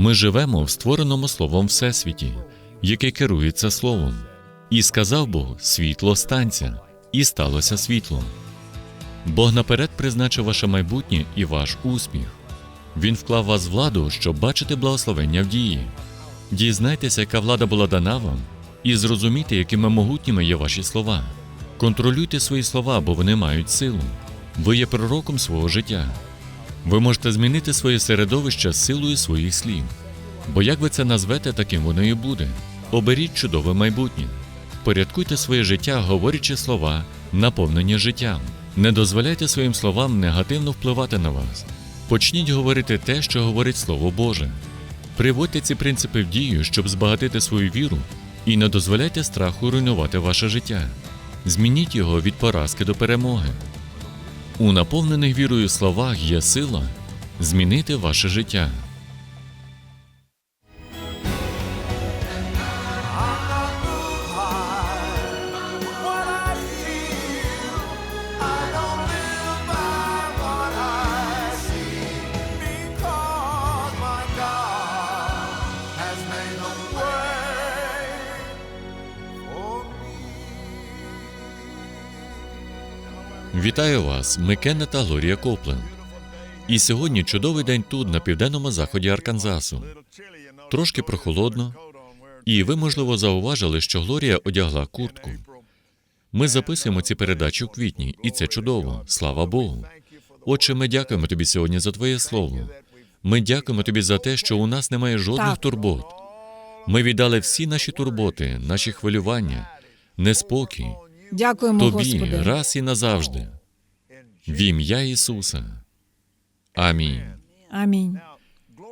Ми живемо в створеному словом Всесвіті, яке керується словом. І сказав Бог: світло станця, і сталося світло. Бог наперед призначив ваше майбутнє і ваш успіх. Він вклав вас владу, щоб бачити благословення в дії. Дізнайтеся, яка влада була дана вам, і зрозумійте, якими могутніми є ваші слова. Контролюйте свої слова, бо вони мають силу. Ви є пророком свого життя. Ви можете змінити своє середовище силою своїх слів. Бо як ви це назвете, таким воно і буде. Оберіть чудове майбутнє. Впорядкуйте своє життя, говорячи слова, наповнені життям. Не дозволяйте своїм словам негативно впливати на вас. Почніть говорити те, що говорить Слово Боже. Приводьте ці принципи в дію, щоб збагатити свою віру, і не дозволяйте страху руйнувати ваше життя. Змініть його від поразки до перемоги. У наповнених вірою словах є сила змінити ваше життя. Вітаю вас, ми Кеннет та Глорія Копленд. І сьогодні чудовий день тут, на південному заході Арканзасу. Трошки прохолодно, і ви, можливо, зауважили, що Глорія одягла куртку. Ми записуємо ці передачі у квітні, і це чудово. Слава Богу. Отче, ми дякуємо тобі сьогодні за твоє слово. Ми дякуємо тобі за те, що у нас немає жодних Так. турбот. Ми віддали всі наші турботи, наші хвилювання, неспокій Дякуємо, тобі Господи. раз і назавжди. В ім'я Ісуса. Амінь. Амінь.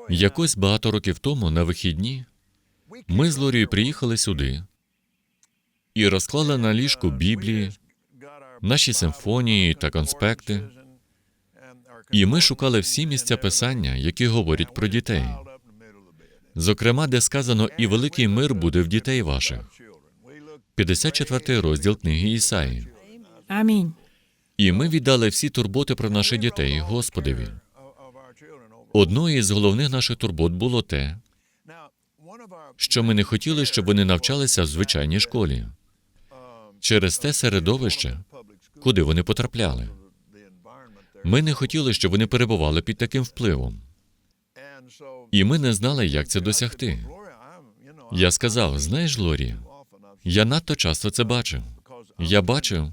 Якось багато років тому на вихідні ми з Лорією приїхали сюди і розклали на ліжку Біблії, наші симфонії та конспекти. І ми шукали всі місця писання, які говорять про дітей. Зокрема, де сказано, і великий мир буде в дітей ваших. 54 розділ книги Ісаї. Амінь. І ми віддали всі турботи про наших дітей Господеві. Одною із головних наших турбот було те, що ми не хотіли, щоб вони навчалися в звичайній школі через те середовище, куди вони потрапляли. Ми не хотіли, щоб вони перебували під таким впливом, і ми не знали, як це досягти. Я сказав: знаєш, Лорі, я надто часто це бачив. Я бачив,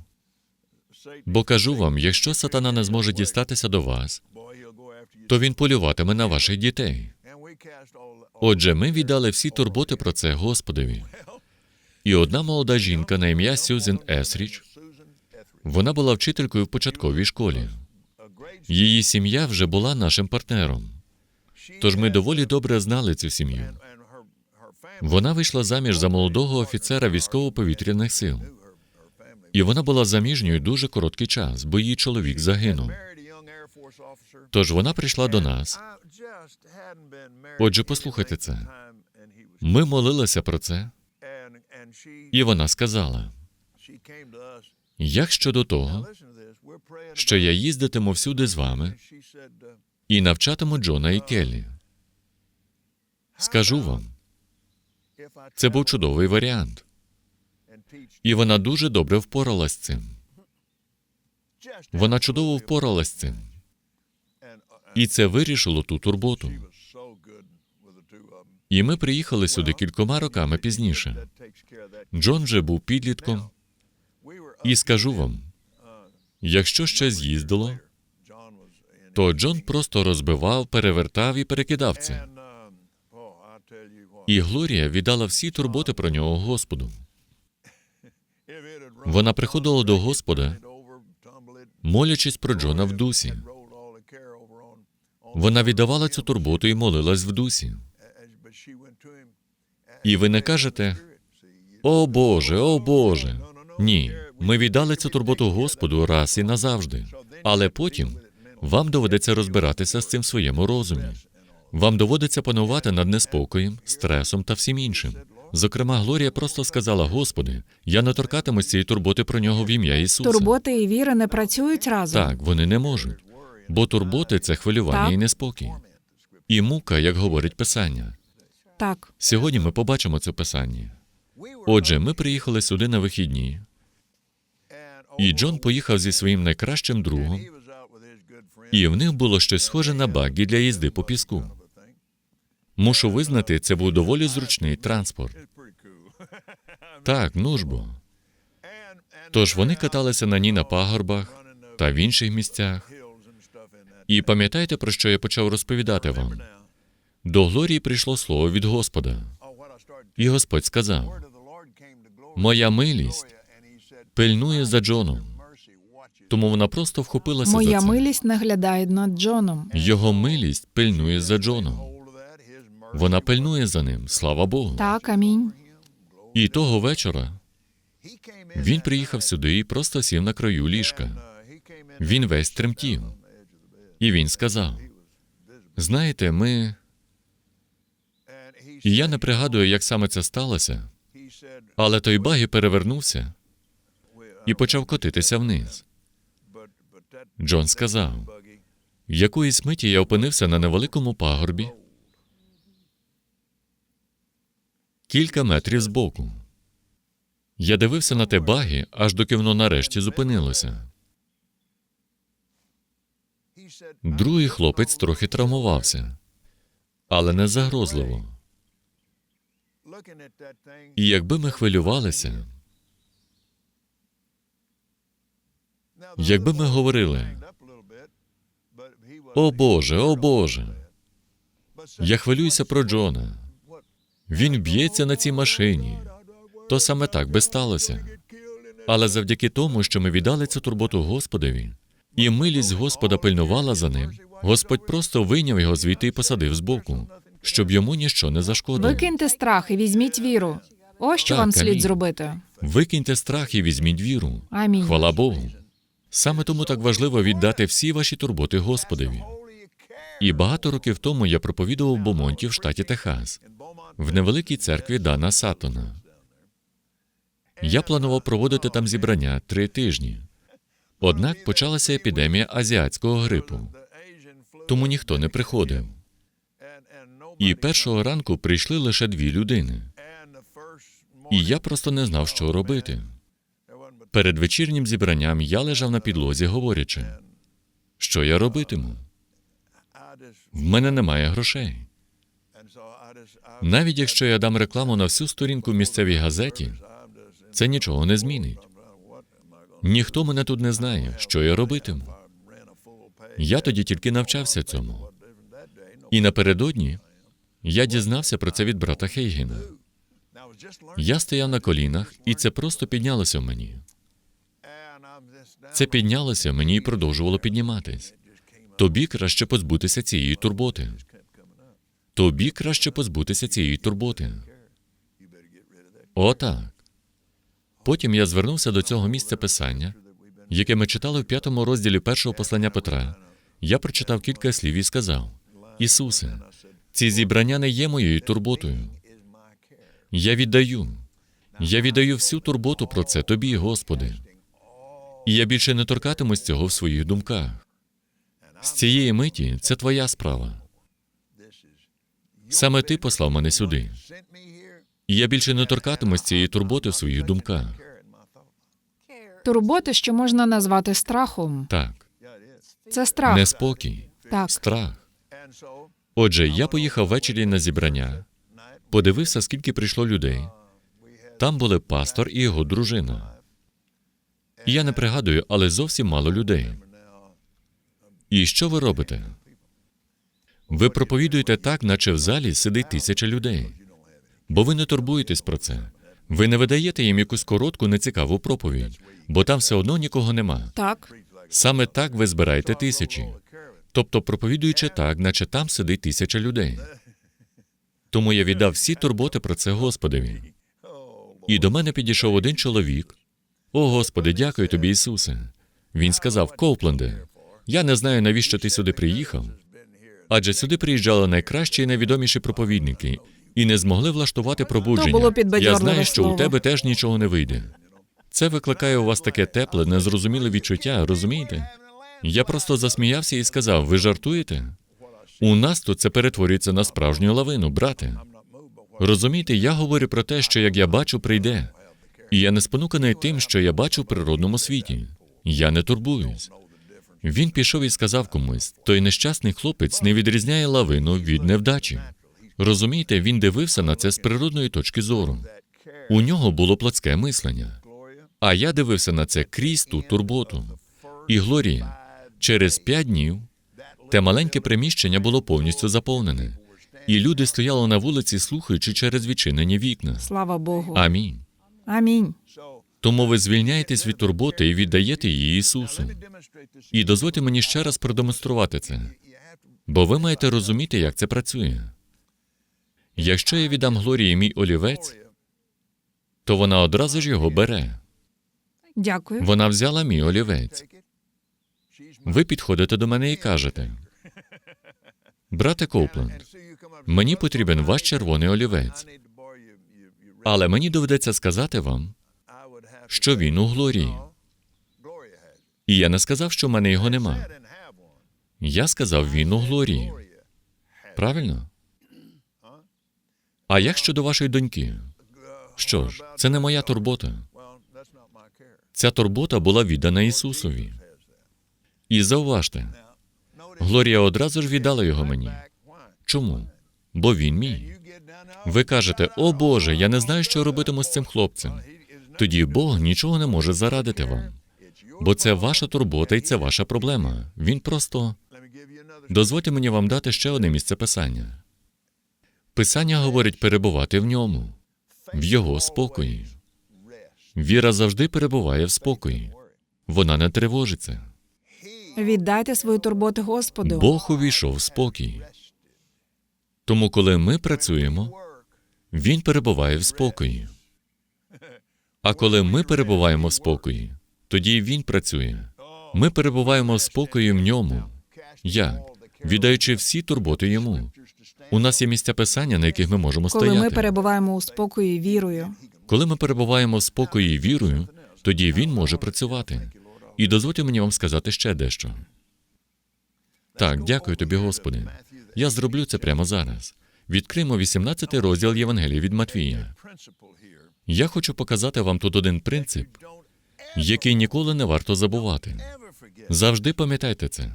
бо кажу вам, якщо сатана не зможе дістатися до вас, то він полюватиме на ваших дітей. Отже, ми віддали всі турботи про це Господові. І одна молода жінка на ім'я Сюзен Есріч, вона була вчителькою в початковій школі. Її сім'я вже була нашим партнером. Тож ми доволі добре знали цю сім'ю. Вона вийшла заміж за молодого офіцера військово-повітряних сил. І вона була заміжньою дуже короткий час, бо її чоловік загинув. Тож вона прийшла до нас. Отже, послухайте це. Ми молилися про це, і вона сказала: як щодо того, що я їздитиму всюди з вами і навчатиму Джона і Келлі. Скажу вам, це був чудовий варіант, і вона дуже добре впоралась з цим. Вона чудово впоралась з цим, і це вирішило ту турботу. І ми приїхали сюди кількома роками пізніше. Джон вже був підлітком, і скажу вам, якщо ще з'їздило, то Джон просто розбивав, перевертав і перекидав це. І Глорія віддала всі турботи про нього Господу. Вона приходила до Господа, молячись про Джона в дусі. Вона віддавала цю турботу і молилась в дусі. І ви не кажете, о Боже, о Боже. Ні, ми віддали цю турботу Господу раз і назавжди. Але потім вам доведеться розбиратися з цим в своєму розумі. Вам доводиться панувати над неспокоєм, стресом та всім іншим. Зокрема, Глорія просто сказала: Господи, я не торкатимусь цієї турботи про нього в ім'я Ісуса. Турботи і віра не працюють разом. Так, вони не можуть. Бо турботи це хвилювання Так. і неспокій. і мука, як говорить Писання. Так. Сьогодні ми побачимо це Писання. Отже, ми приїхали сюди на вихідні, і Джон поїхав зі своїм найкращим другом, і в них було щось схоже на багі для їзди по піску. Мушу визнати, це був доволі зручний транспорт. Так, ну ж бо. Тож вони каталися на ній на пагорбах та в інших місцях. І пам'ятаєте, про що я почав розповідати вам? До Глорії прийшло слово від Господа, і Господь сказав: Моя милість пильнує за Джоном. Тому вона просто вхопилася Моя за це. милість наглядає над Джоном. Його милість пильнує за Джоном. Вона пильнує за ним, слава Богу. Так, амінь. І того вечора він приїхав сюди і просто сів на краю ліжка. Він весь тремтів. І він сказав: Знаєте, ми. І я не пригадую, як саме це сталося, але той багі перевернувся і почав котитися вниз. Джон сказав: Якоїсь миті я опинився на невеликому пагорбі, кілька метрів збоку. Я дивився на те багі, аж доки воно нарешті зупинилося. Другий хлопець трохи травмувався, але не загрозливо. І якби ми хвилювалися, якби ми говорили, о Боже, о Боже, я хвилююся про Джона. Він б'ється на цій машині. То саме так би сталося. Але завдяки тому, що ми віддали цю турботу Господові, і милість Господа пильнувала за ним, Господь просто вийняв його звідти і посадив збоку, щоб йому ніщо не зашкодило. Викиньте страх і візьміть віру. Ось що Так, вам слід амінь. зробити. Викиньте страх і візьміть віру. Амінь. Хвала Богу. Саме тому так важливо віддати всі ваші турботи Господові. І багато років тому я проповідував в Бомонті в штаті Техас, в невеликій церкві Дана Сатона. Я планував проводити там зібрання три тижні. Однак почалася епідемія азіатського грипу, тому ніхто не приходив. І першого ранку прийшли лише дві людини. І я просто не знав, що робити. Перед вечірнім зібранням я лежав на підлозі, говорячи, що я робитиму. В мене немає грошей. Навіть якщо я дам рекламу на всю сторінку місцевій газеті, це нічого не змінить. Ніхто мене тут не знає, що я робитиму. Я тоді тільки навчався цьому. І напередодні я дізнався про це від брата Хейгена. Я стояв на колінах, і це просто піднялося в мені. Це піднялося мені і продовжувало підніматись. Тобі краще позбутися цієї турботи. Тобі краще позбутися цієї турботи. Отак. Потім я звернувся до цього місця писання, яке ми читали в п'ятому розділі першого послання Петра. Я прочитав кілька слів і сказав: Ісусе, ці зібрання не є моєю турботою. Я віддаю. Я віддаю всю турботу про це тобі, Господи. І я більше не торкатимусь цього в своїх думках. З цієї миті це твоя справа. Саме ти послав мене сюди. І я більше не торкатимусь цієї турботи в своїх думках. Турботи, що можна назвати страхом. Так, Це страх. неспокій, Так. страх. Отже, я поїхав ввечері на зібрання, подивився, скільки прийшло людей. Там були пастор і його дружина. І я не пригадую, але зовсім мало людей. І що ви робите? Ви проповідуєте так, наче в залі сидить тисяча людей. Бо ви не турбуєтесь про це. Ви не видаєте їм якусь коротку, нецікаву проповідь, бо там все одно нікого нема. Так. Саме так ви збираєте тисячі. Тобто, проповідуючи так, наче там сидить тисяча людей. Тому я віддав всі турботи про це Господові. І до мене підійшов один чоловік. О, Господи, дякую тобі, Ісусе. Він сказав: Коупленде, я не знаю, навіщо ти сюди приїхав. Адже сюди приїжджали найкращі і найвідоміші проповідники і не змогли влаштувати пробудження. було Я знаю, що у тебе теж нічого не вийде. Це викликає у вас таке тепле, незрозуміле відчуття, розумієте? Я просто засміявся і сказав: ви жартуєте? У нас тут це перетворюється на справжню лавину, брате. Розумієте, я говорю про те, що як я бачу, прийде. І я не спонуканий тим, що я бачу в природному світі. Я не турбуюсь. Він пішов і сказав комусь: той нещасний хлопець не відрізняє лавину від невдачі. Розумієте, він дивився на це з природної точки зору. У нього було плотське мислення. А я дивився на це крізь ту турботу. І Глорія, через п'ять днів те маленьке приміщення було повністю заповнене, і люди стояли на вулиці, слухаючи через відчинені вікна. Слава Богу. Амінь. Амінь. Тому ви звільняєтесь від турботи і віддаєте її Ісусу. І дозвольте мені ще раз продемонструвати це, бо ви маєте розуміти, як це працює. Якщо я віддам Глорії мій олівець, то вона одразу ж його бере. Дякую. Вона взяла мій олівець. Ви підходите до мене і кажете: брате Коупленд, мені потрібен ваш червоний олівець, але мені доведеться сказати вам, що він у Глорії. І я не сказав, що в мене його нема. Я сказав, він у Глорії. Правильно? А як щодо вашої доньки? Що ж, це не моя турбота. Ця турбота була віддана Ісусові. І зауважте, Глорія одразу ж віддала його мені. Чому? Бо він мій. Ви кажете, о Боже, я не знаю, що робитиму з цим хлопцем. Тоді Бог нічого не може зарадити вам. Бо це ваша турбота і це ваша проблема. Він просто дозвольте мені вам дати ще одне місце писання. Писання говорить перебувати в ньому, в його спокої. Віра завжди перебуває в спокої. Вона не тривожиться. Віддайте свою турботу Господу. Бог увійшов в спокій. Тому, коли ми працюємо, Він перебуває в спокої. А коли ми перебуваємо в спокої, тоді Він працює. Ми перебуваємо в спокої в ньому. Як? Віддаючи всі турботи йому. У нас є місця писання, на яких ми можемо Коли стояти. ми перебуваємо у спокої вірою. Коли ми перебуваємо в спокої вірою, тоді він може працювати. І дозвольте мені вам сказати ще дещо. Так, дякую тобі, Господи. Я зроблю це прямо зараз. Відкриємо 18 розділ Євангелія від Матвія. Я хочу показати вам тут один принцип, який ніколи не варто забувати. Завжди пам'ятайте це.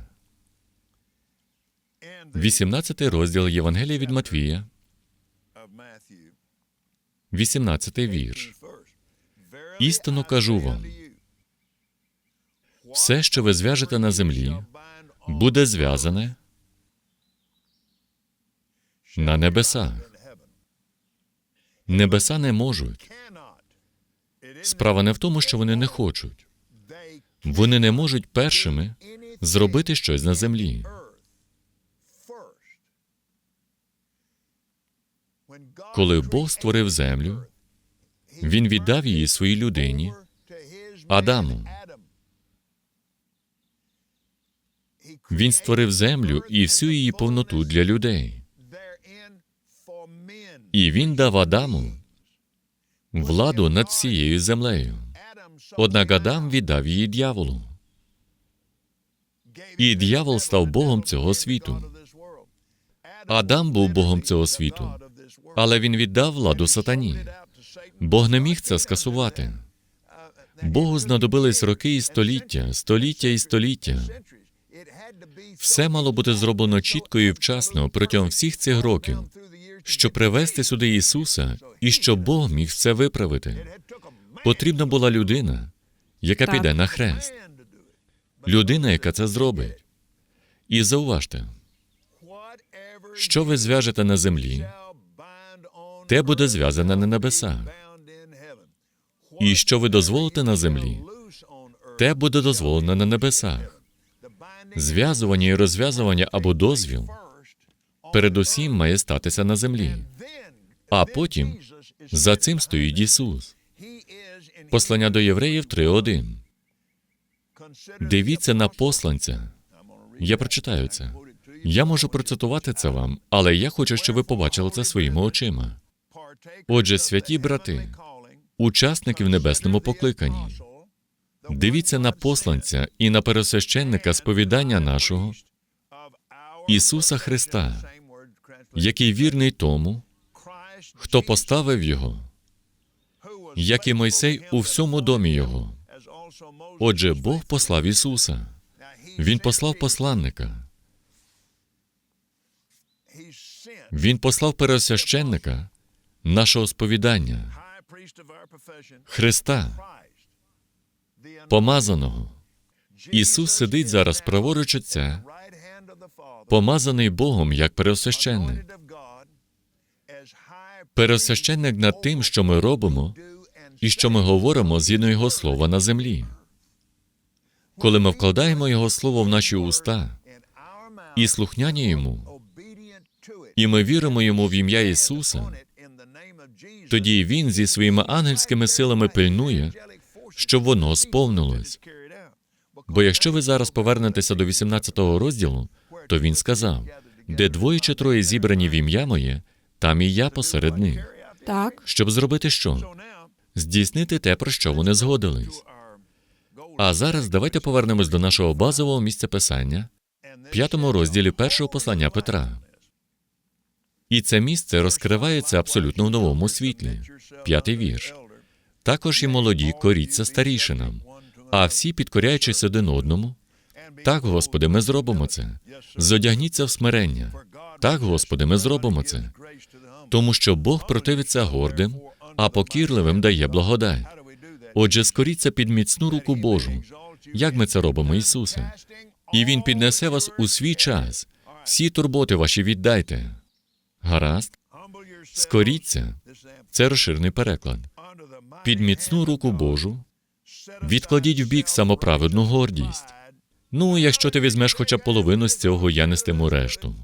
18 розділ Євангелія від Матвія, 18 вірш. Істинно кажу вам, все, що ви зв'яжете на землі, буде зв'язане на небесах. Небеса не можуть. Справа не в тому, що вони не хочуть. Вони не можуть першими зробити щось на землі. Коли Бог створив землю, Він віддав її своїй людині, Адаму. Він створив землю і всю її повноту для людей. І він дав Адаму владу над всією землею. Однак Адам віддав її дьяволу. І дьявол став Богом цього світу. Адам був Богом цього світу, але він віддав владу сатані. Бог не міг це скасувати. Богу знадобились роки і століття, століття і століття. Все мало бути зроблено чітко і вчасно протягом всіх цих років, щоб привести сюди Ісуса і щоб Бог міг все виправити. Потрібна була людина, яка Так. піде на хрест, людина, яка це зробить. І зауважте, що ви зв'яжете на землі, те буде зв'язане на небесах. І що ви дозволите на землі, те буде дозволено на небесах. Зв'язування і розв'язування або дозвіл передусім має статися на землі. А потім за цим стоїть Ісус. Послання до євреїв 3.1. Дивіться на посланця. Я прочитаю це. Я можу процитувати це вам, але я хочу, щоб ви побачили це своїми очима. Отже, святі брати, учасники в небесному покликанні. Дивіться на посланця і на пересвященника сповідання нашого Ісуса Христа, який вірний тому, хто поставив Його, як і Мойсей у всьому домі Його. Отже, Бог послав Ісуса. Він послав посланника. Він послав пересвященника нашого сповідання, Христа, помазаного. Ісус сидить зараз праворуч Отця, помазаний Богом як пересвященник. Пересвященник над тим, що ми робимо, і що ми говоримо згідно Його слова на землі. Коли ми вкладаємо Його слово в наші уста і слухняні йому, і ми віримо йому в ім'я Ісуса, тоді Він зі своїми ангельськими силами пильнує, щоб воно сповнилось. Бо якщо ви зараз повернетеся до 18-го розділу, то він сказав: де двоє чи троє зібрані в ім'я моє, там і я посеред них. Так, Щоб зробити що? Здійснити те, про що вони згодились. А зараз давайте повернемось до нашого базового місця писання, п'ятому розділі першого послання Петра. І це місце розкривається абсолютно в новому світлі. П'ятий вірш. Також і молоді коріться старішинам, а всі, підкоряючись один одному, так, Господи, ми зробимо це. Зодягніться в смирення. Так, Господи, ми зробимо це. Тому що Бог противиться гордим, а покірливим дає благодать. Отже, скоріться під міцну руку Божу. Як ми це робимо, Ісусе? І Він піднесе вас у свій час. Всі турботи ваші віддайте. Гаразд, скоріться. Це розширений переклад. Під міцну руку Божу відкладіть в бік самоправедну гордість. Ну, якщо ти візьмеш хоча б половину з цього, я нестиму решту.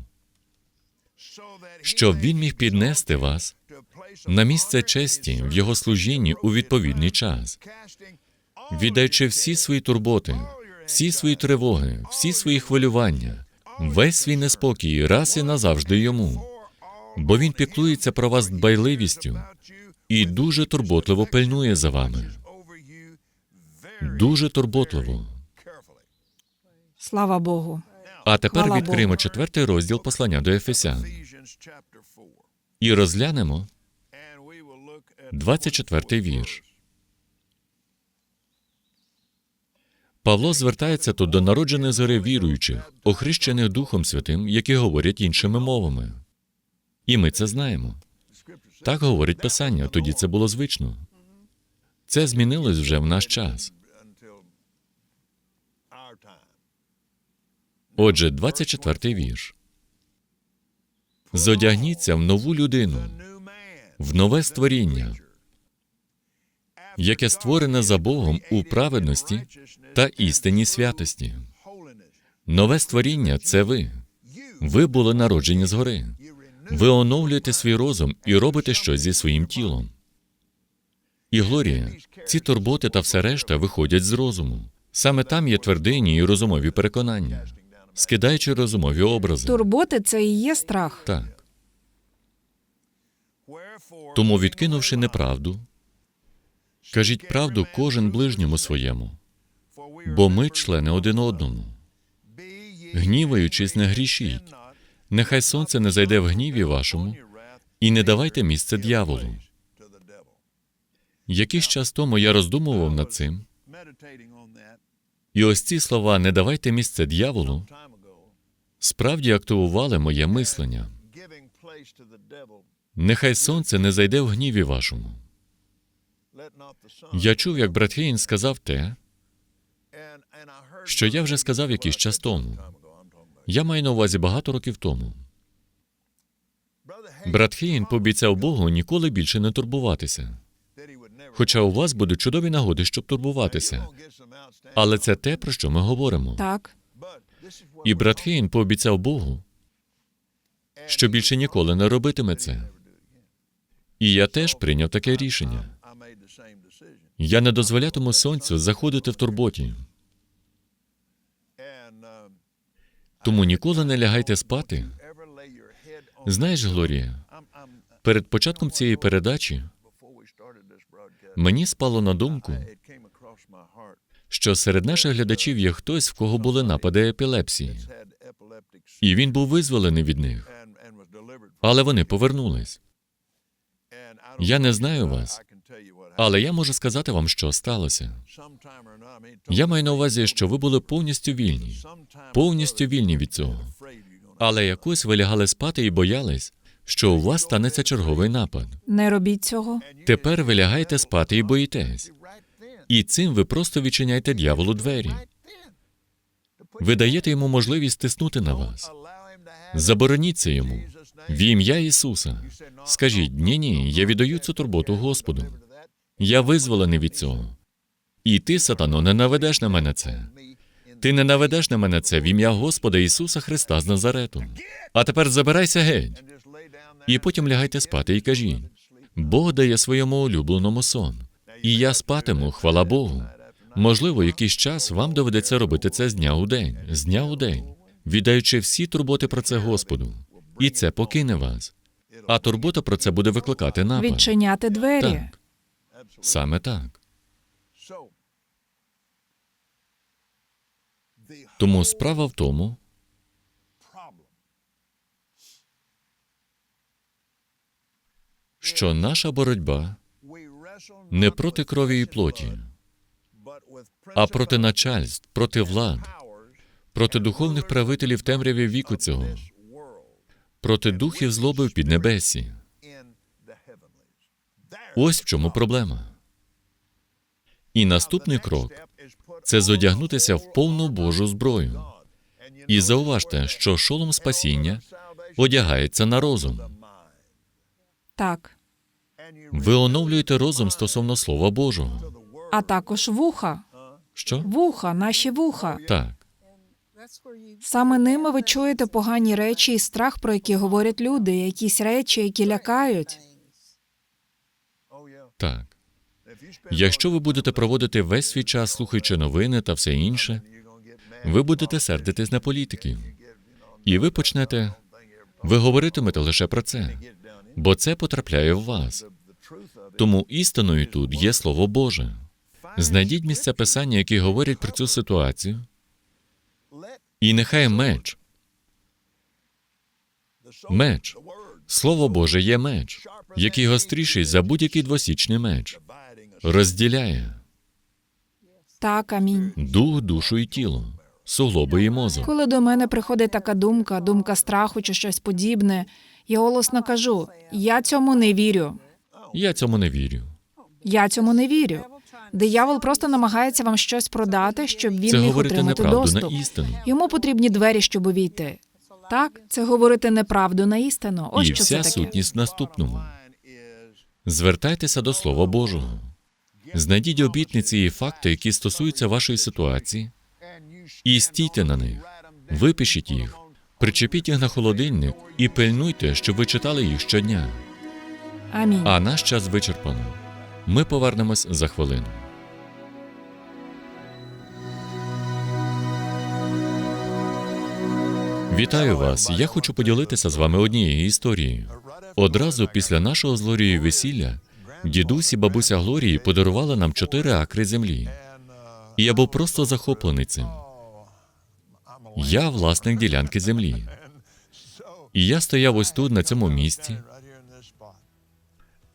Щоб він міг піднести вас на місце честі в його служінні у відповідний час, віддаючи всі свої турботи, всі свої тривоги, всі свої хвилювання, весь свій неспокій раз і назавжди йому, бо він піклується про вас дбайливістю і дуже турботливо пильнує за вами. Дуже турботливо. Слава Богу. А тепер Хвала відкриємо Богу. четвертий розділ послання до Ефесян і розглянемо 24 вірш. Павло звертається тут до народжених згори віруючих, охрещених Духом Святим, які говорять іншими мовами. І ми це знаємо. Так говорить Писання, тоді це було звично. Це змінилось вже в наш час. Отже, 24-й вірш. Зодягніться в нову людину, в нове створіння, яке створене за Богом у праведності та істинній святості. Нове створіння це ви. Ви були народжені згори. Ви оновлюєте свій розум і робите щось зі своїм тілом. І Глорія, ці турботи та все решта виходять з розуму. Саме там є твердині і розумові переконання, скидаючи розумові образи. Турботи це і є страх. Так. Тому, відкинувши неправду, кажіть правду кожен ближньому своєму, бо ми члени один одному. Гніваючись, не грішіть. Нехай сонце не зайде в гніві вашому, і не давайте місце дьяволу. Якийсь час тому я роздумував над цим, і ось ці слова не давайте місце дьяволу справді активували моє мислення. Нехай сонце не зайде в гніві вашому. Я чув, як брат Хейн сказав те, що я вже сказав якийсь час тому. Я маю на увазі багато років тому. Брат Хейн пообіцяв Богу ніколи більше не турбуватися. Хоча у вас будуть чудові нагоди, щоб турбуватися. Але це те, про що ми говоримо. Так, І брат Хейн пообіцяв Богу, що більше ніколи не робитиме це. І я теж прийняв таке рішення. Я не дозволятиму сонцю заходити в турботі. Тому ніколи не лягайте спати. Знаєш, Глорія, перед початком цієї передачі мені спало на думку, що серед наших глядачів є хтось, в кого були напади епілепсії. І він був визволений від них. Але вони повернулись. Я не знаю вас, але я можу сказати вам, що сталося. Я маю на увазі, що ви були повністю вільні, повністю вільні від цього. Але якось ви лягали спати і боялись, що у вас станеться черговий напад. Не робіть цього. Тепер ви лягаєте спати і боїтесь. І цим ви просто відчиняєте дьяволу двері. Ви даєте йому можливість тиснути на вас. Забороніть це йому в ім'я Ісуса. Скажіть, ні, ні, я віддаю цю турботу Господу. Я визволений від цього. І ти, сатано, не наведеш на мене це. Ти не наведеш на мене це в ім'я Господа Ісуса Христа з Назарету. А тепер забирайся геть. І потім лягайте спати і кажіть: Бог дає своєму улюбленому сон. І я спатиму, хвала Богу. Можливо, якийсь час вам доведеться робити це з дня у день, з дня у день, віддаючи всі турботи про це Господу. І це покине вас. А турбота про це буде викликати напад. Відчиняти двері. Так. Саме так. Тому справа в тому, що наша боротьба не проти крові і плоті, а проти начальств, проти влад, проти духовних правителів темряві віку цього, проти духів злоби в піднебесі. Ось в чому проблема. І наступний крок це зодягнутися в повну Божу зброю. І зауважте, що шолом спасіння одягається на розум. Так. Ви оновлюєте розум стосовно Слова Божого. А також вуха. Що? Вуха, наші вуха. Так. Саме ними ви чуєте погані речі і страх, про які говорять люди, якісь речі, які лякають. Так. Якщо ви будете проводити весь свій час, слухаючи новини та все інше, ви будете сердитись на політиків. І ви почнете. Ви говоритимете лише про це, бо це потрапляє в вас. Тому істиною тут є Слово Боже. Знайдіть місця писання, які говорять про цю ситуацію, і нехай меч, меч, Слово Боже є меч, який гостріший за будь-який двосічний меч, розділяє Так, амінь. дух, душу і тіло, суглоби і мозок. Коли до мене приходить така думка, думка страху чи щось подібне, я голосно кажу: я цьому не вірю. Я цьому не вірю. Я цьому не вірю. Диявол просто намагається вам щось продати, щоб він Це міг говорити отримати неправду доступ. на істину. Йому потрібні двері, щоб увійти. Так, це говорити неправду на істину. Ось І що вся це таке. сутність наступному. Звертайтеся до Слова Божого. Знайдіть обітниці і факти, які стосуються вашої ситуації, і стійте на них. Випишіть їх, причепіть їх на холодильник і пильнуйте, щоб ви читали їх щодня. Амінь. А наш час вичерпано. Ми повернемось за хвилину. Вітаю вас. Я хочу поділитися з вами однією історією. Одразу після нашого з Глорією весілля дідусь і бабуся Глорії подарували нам чотири акри землі. І я був просто захоплений цим. Я власник ділянки землі. І я стояв ось тут, на цьому місці,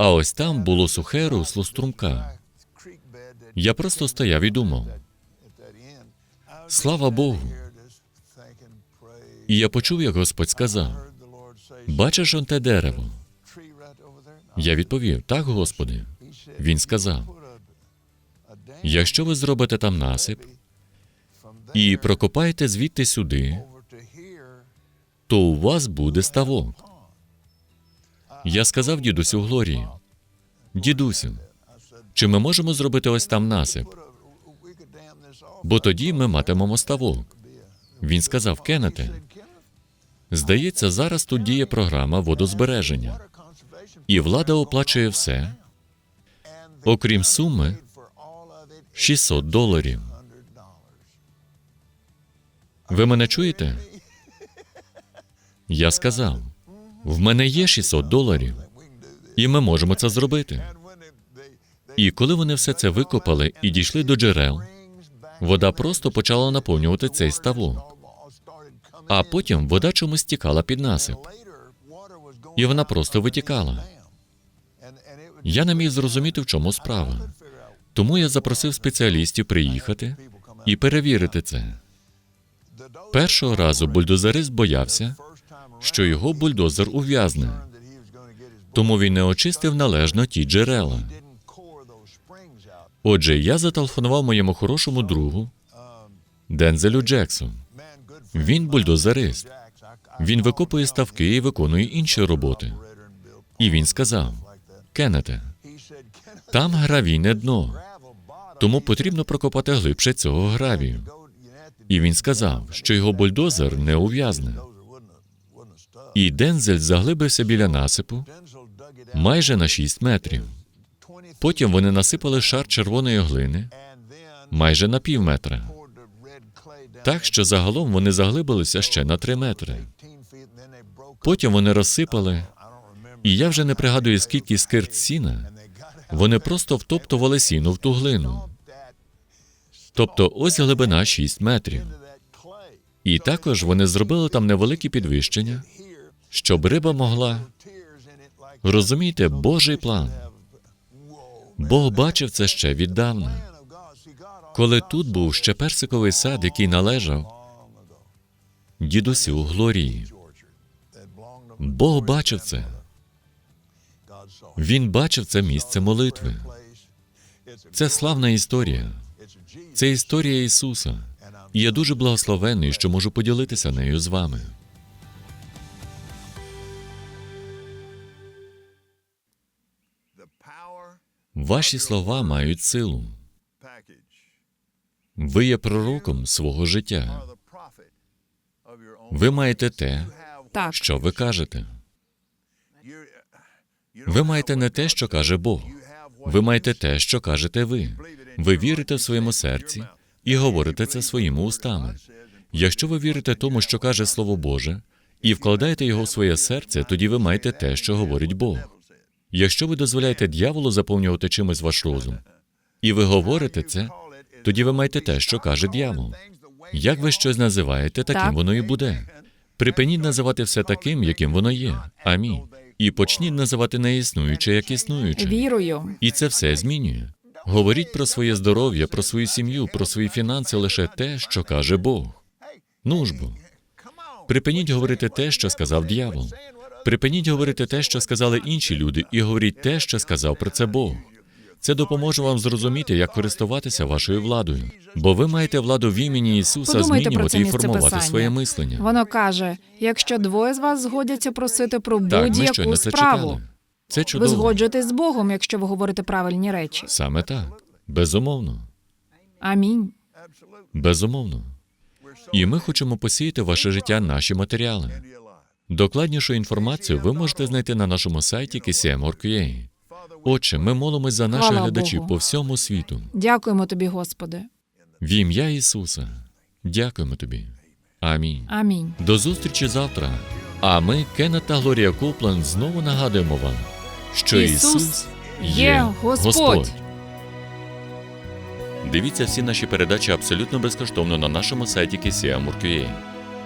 а ось там було сухе русло струмка. Я просто стояв і думав. Слава Богу. І я почув, як Господь сказав: Бачиш он те дерево? Я відповів: Так, Господи. Він сказав: Якщо ви зробите там насип і прокопаєте звідти сюди, то у вас буде ставок. Я сказав дідусю Глорії, дідусю, чи ми можемо зробити ось там насип? Бо тоді ми матимемо ставок. Він сказав, Кеннете, здається, зараз тут діє програма водозбереження, і влада оплачує все, окрім суми 600 доларів. Ви мене чуєте? Я сказав, в мене є 600 доларів, і ми можемо це зробити. І коли вони все це викопали і дійшли до джерел, вода просто почала наповнювати цей ставок. А потім вода чомусь тікала під насип. І вона просто витікала. Я не міг зрозуміти, в чому справа. Тому я запросив спеціалістів приїхати і перевірити це. Першого разу бульдозерист боявся, що його бульдозер ув'язне, тому він не очистив належно ті джерела. Отже, я зателефонував моєму хорошому другу Дензелю Джексу. Він бульдозерист. Він викопує ставки і виконує інші роботи. І він сказав: Кеннете, там гравійне дно, тому потрібно прокопати глибше цього гравію. І він сказав, що його бульдозер не ув'язне. І Дензель заглибився біля насипу майже на 6 метрів. Потім вони насипали шар червоної глини майже на пів метра. Так що загалом вони заглибилися ще на 3 метри. Потім вони розсипали, і я вже не пригадую, скільки скирт сіна. Вони просто втоптували сіно в ту глину. Тобто ось глибина 6 метрів. І також вони зробили там невелике підвищення, щоб риба могла. Розумієте, Божий план. Бог бачив це ще віддавна. Коли тут був ще персиковий сад, який належав дідусю Глорії. Бог бачив це. Він бачив це місце молитви. Це славна історія. Це історія Ісуса. І я дуже благословений, що можу поділитися нею з вами. Ваші слова мають силу. Ви є пророком свого життя. Ви маєте те, Так, що ви кажете. Ви маєте не те, що каже Бог. Ви маєте те, що кажете ви. Ви вірите в своєму серці і говорите це своїми устами. Якщо ви вірите тому, що каже Слово Боже, і вкладаєте його в своє серце, тоді ви маєте те, що говорить Бог. Якщо ви дозволяєте дьяволу заповнювати чимось ваш розум, і ви говорите це, тоді ви маєте те, що каже дьявол. Як ви щось називаєте, таким Так. воно і буде. Припиніть називати все таким, яким воно є. Амінь. І почніть називати неіснуюче як існуюче. вірую. І це все змінює. Говоріть про своє здоров'я, про свою сім'ю, про свої фінанси лише те, що каже Бог. Ну ж бо. Припиніть говорити те, що сказав дьявол. Припиніть говорити те, що сказали інші люди, і говоріть те, що сказав про це Бог. Це допоможе вам зрозуміти, як користуватися вашою владою. Бо ви маєте владу в імені Ісуса Подумайте змінювати і формувати Писання. своє мислення. Воно каже: якщо двоє з вас згодяться просити про будь-яку щойно це справу, читали. Це ви чудово. згоджуєтесь з Богом, якщо ви говорите правильні речі. Саме так. Безумовно. Амінь. Безумовно. І ми хочемо посіяти ваше життя наші матеріали. Докладнішу інформацію ви можете знайти на нашому сайті KCM.org.ua. Отче, ми молимось за наших Хвала глядачів Богу. по всьому світу. Дякуємо тобі, Господи. В ім'я Ісуса. Дякуємо тобі. Амінь. Амінь. До зустрічі завтра. А ми, Кеннет та Глорія Копланд, знову нагадуємо вам, що Ісус є Господь. Господь. Дивіться всі наші передачі абсолютно безкоштовно на нашому сайті KCM.org.ua.